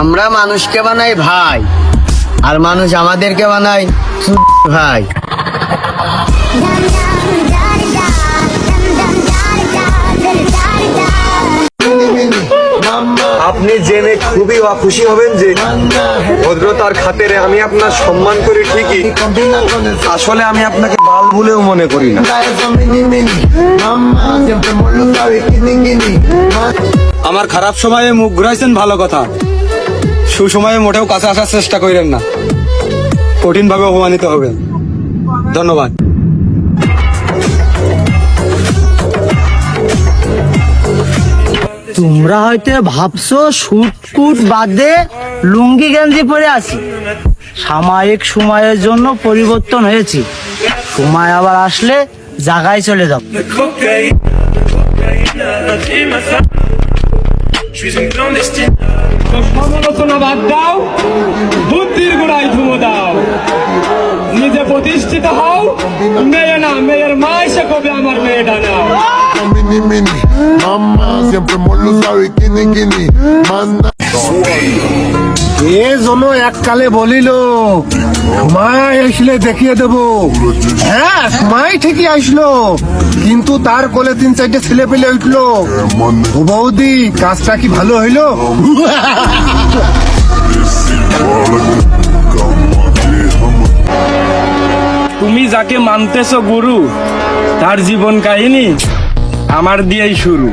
আমরা মানুষকে বানাই ভাই, আর মানুষ আমাদেরকে বানাই ভাই। আপনি জেনে খুবই খুশি হবেন যে ভদ্রতার খাতিরে আমি আপনার সম্মান করি ঠিকই। আসলে আমি আপনাকে বাল বলেও মনে করি না। আমার খারাপ সময়ে মুখ ঘুরাইছেন ভালো কথা। সুসময়ে মোটেও কাছে আসার চেষ্টা করেন না। কঠিন ভাবে অপমানিত হবেন। ধন্যবাদ। তোমরা হয়তো ভাবছ শুট কুট বাদে লুঙ্গি গেঞ্জি পরে আছি। সাময়িক সময়ের জন্য পরিবর্তন হয়েছি। সময় আবার আসলে জায়গায় চলে যাও সমালোচনা বাদ দাও বুদ্ধির গোড়ায় ধুমো দাও নিজে প্রতিষ্ঠিত হও মেয়ে না মেয়ের মা এসে কবে আমার মেয়েটা না Mini mini, mamá siempre molo y kini kini, manda. এ জন এককালে বলিল সময় আসলে দেখিয়ে দেব। হ্যাঁ সময় ঠিকই আসলো, কিন্তু তার কোলে তিন চারটে ছেলে পেলে উঠল। বৌদি, কাজটা কি ভালো হইল? তুমি যাকে মানতেছ গুরু, তার জীবন কাহিনী আমার দিয়েই শুরু।